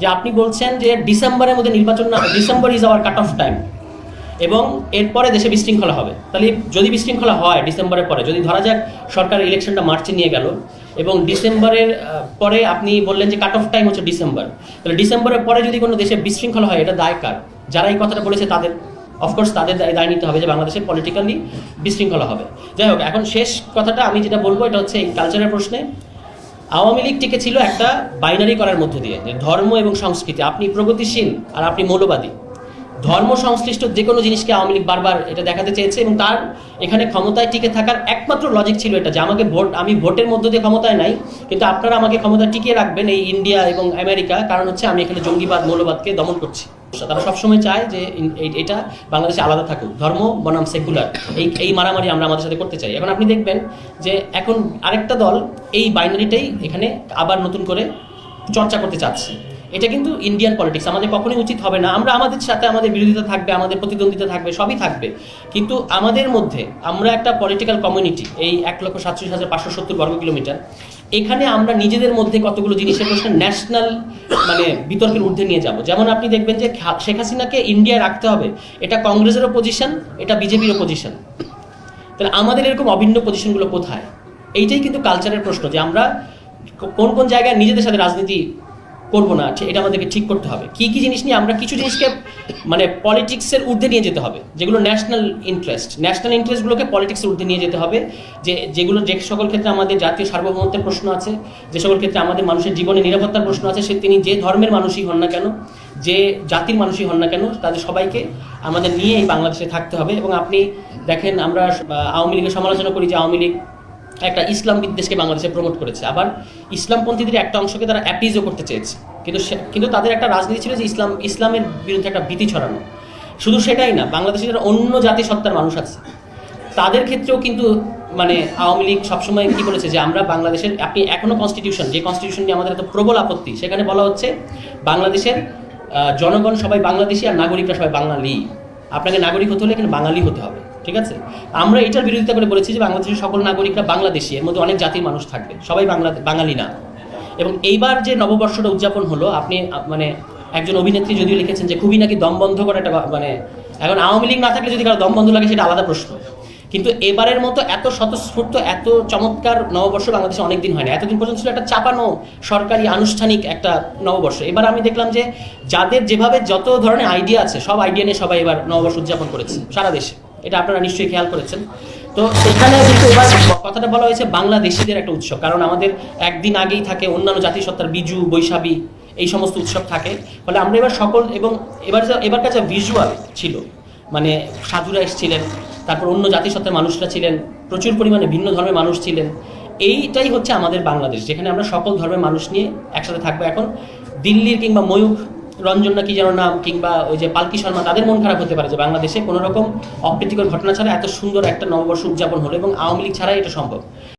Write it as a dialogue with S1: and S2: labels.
S1: যে আপনি বলছেন যে ডিসেম্বরের মধ্যে নির্বাচন না, December is our cut off time এবং এরপরে দেশে বিশৃঙ্খলা হবে। তাহলে যদি বিশৃঙ্খলা হয় ডিসেম্বরের পরে, যদি ধরা যাক সরকার ইলেকশনটা মার্চে নিয়ে গেল, এবং ডিসেম্বরের পরে আপনি বললেন যে কাট অফ টাইম হচ্ছে ডিসেম্বর, তাহলে ডিসেম্বরের পরে যদি কোনো দেশে বিশৃঙ্খলা হয়, এটা দায় কার? যারা এই কথাটা বলেছে তাদের অফকোর্স তাদের দায় দায় নিতে হবে যে বাংলাদেশে পলিটিক্যালি বিশৃঙ্খলা হবে। যাই হোক, এখন শেষ কথাটা আমি যেটা বলব, এটা হচ্ছে এই কালচারের প্রশ্নে। আওয়ামী লীগ টিকে ছিল একটা বাইনারি করার মধ্য দিয়ে যে ধর্ম এবং সংস্কৃতি, আপনি প্রগতিশীল আর আপনি মৌলবাদী। ধর্ম সংশ্লিষ্ট যে কোনো জিনিসকে আওয়ামী লীগ বারবার এটা দেখাতে চেয়েছে এবং তার এখানে ক্ষমতায় টিকে থাকার একমাত্র লজিক ছিল এটা যে আমাকে ভোট, আমি ভোটের মধ্য দিয়ে ক্ষমতায় নাই, কিন্তু আপনারা আমাকে ক্ষমতা টিকিয়ে রাখবেন এই ইন্ডিয়া এবং আমেরিকা কারণ হচ্ছে আমি এখানে জঙ্গিবাদ, মৌলবাদকে দমন করছি। তারা সবসময় চায় যে এটা বাংলাদেশে আলাদা থাকুক। ধর্ম বনাম সেকুলার। এই এই মারামারি আমরা আমাদের সাথে করতে চাই। এখন আপনি দেখবেন যে এখন আরেকটা দল এই বাইনারিটাই এখানে আবার নতুন করে চর্চা করতে চাচ্ছে। এটা কিন্তু ইন্ডিয়ান পলিটিক্স আমাদের কখনোই উচিত হবে না। আমরা আমাদের সাথে আমাদের বিরোধিতা থাকবে, আমাদের প্রতিদ্বন্দ্বিতা থাকবে, সবই থাকবে। কিন্তু আমাদের মধ্যে আমরা একটা পলিটিক্যাল কমিউনিটি এই এক লক্ষ সাতচল্লিশ হাজার পাঁচশো সত্তর বর্গ কিলোমিটার, এখানে আমরা নিজেদের মধ্যে কতগুলো জিনিসের প্রশ্ন ন্যাশনাল মানে বিতর্কের ঊর্ধ্বে নিয়ে যাব। যেমন আপনি দেখবেন যে শেখ হাসিনাকে ইন্ডিয়ায় রাখতে হবে, এটা কংগ্রেসেরও পজিশন এটা বিজেপিরও পজিশন তাহলে আমাদের এরকম অভিন্ন পজিশনগুলো কোথায়? এইটাই কিন্তু কালচারের প্রশ্ন যে আমরা কোন কোন জায়গায় নিজেদের সাথে রাজনীতি করব না এটা আমাদেরকে ঠিক করতে হবে। কি কি জিনিস নিয়ে আমরা কিছু জিনিসকে মানে পলিটিক্সের ঊর্ধ্বে নিয়ে যেতে হবে, যেগুলো ন্যাশনাল ইন্টারেস্ট ন্যাশনাল ইন্টারেস্টগুলোকে পলিটিক্সের ঊর্ধ্বে নিয়ে যেতে হবে, যে, যেগুলো যে সকল ক্ষেত্রে আমাদের জাতীয় সার্বভৌমত্বের প্রশ্ন আছে, যে সকল ক্ষেত্রে আমাদের মানুষের জীবনে নিরাপত্তার প্রশ্ন আছে, সে, তিনি যে ধর্মের মানুষই হন না কেন, যে জাতির মানুষই হন না কেন, তাদের সবাইকে আমাদের নিয়ে এই বাংলাদেশে থাকতে হবে। এবং আপনি দেখেন আমরা আওয়ামী লীগের সমালোচনা করি যে আওয়ামী লীগ একটা ইসলাম বিদ্বেষকে বাংলাদেশে প্রমোট করেছে। আবার ইসলামপন্থীদের একটা অংশকে তারা অ্যাপিজও করতে চেয়েছে। কিন্তু কিন্তু তাদের একটা রাজনীতি ছিল যে ইসলাম ইসলামের বিরুদ্ধে একটা ভীতি ছড়ানো। শুধু সেটাই না, বাংলাদেশে যারা অন্য জাতি সত্তার মানুষ আছে, তাদের ক্ষেত্রেও কিন্তু মানে আওয়ামী লীগ সবসময় কী বলেছে যে আমরা বাংলাদেশের আপনি এখনও কনস্টিটিউশন যে কনস্টিটিউশন নিয়ে আমাদের এত প্রবল আপত্তি, সেখানে বলা হচ্ছে বাংলাদেশের জনগণ সবাই বাংলাদেশি আর নাগরিকরা সবাই বাঙালি। আপনাকে নাগরিক হতে হলে এখানে বাঙালি হতে হবে। ঠিক আছে? আমরা এটার বিরোধিতা করে বলেছি যে বাংলাদেশের সকল নাগরিকরা বাংলাদেশি, এর মধ্যে অনেক জাতির মানুষ থাকবে, সবাই বাংলা, বাঙালি না। এবং এইবার যে নববর্ষটা উদযাপন হলো, আপনি মানে একজন অভিনেত্রী যদিও লিখেছেন যে খুবই নাকি দম বন্ধ করা একটা মানে এখন আওয়ামী লীগ না থাকলে যদি কারও দম বন্ধ লাগে, সেটা আলাদা প্রশ্ন। কিন্তু এবারের মতো এত স্বতঃস্ফূর্ত, এত চমৎকার নববর্ষ বাংলাদেশে অনেকদিন হয় না। এতদিন পর্যন্ত ছিল একটা চাপানো সরকারি আনুষ্ঠানিক একটা নববর্ষ। এবার আমি দেখলাম যে যাদের যেভাবে যত ধরনের আইডিয়া আছে, সব আইডিয়া নিয়ে সবাই এবার নববর্ষ উদযাপন করেছে, সারা দেশে। এটা আপনারা নিশ্চয়ই খেয়াল করেছেন। তো এখানে কিন্তু এবার কথাটা বলা হয়েছে বাংলাদেশিদের একটা উৎসব। কারণ আমাদের একদিন আগেই থাকে অন্যান্য জাতিসত্তার বিজু, বৈশাখী এই সমস্ত উৎসব থাকে। ফলে আমরা এবার সকল এবং এবার যা এবারকার যা ভিজুয়াল ছিল। মানে সাধুরা এসেছিলেন, তারপর অন্য জাতিসত্তার মানুষরা ছিলেন, প্রচুর পরিমাণে ভিন্ন ধর্মের মানুষ ছিলেন। এইটাই হচ্ছে আমাদের বাংলাদেশ, যেখানে আমরা সকল ধর্মের মানুষ নিয়ে একসাথে থাকব। এখন দিল্লির কিংবা ময়ূখ রঞ্জন না কি যেন নাম কিংবা ওই যে পালকি শর্মা, তাদের মন খারাপ হতে পারে যে বাংলাদেশে কোনো রকম অপ্রীতিকর ঘটনা ছাড়া এত সুন্দর একটা নববর্ষ উদযাপন হলো এবং আওয়ামী লীগ ছাড়াই এটা সম্ভব।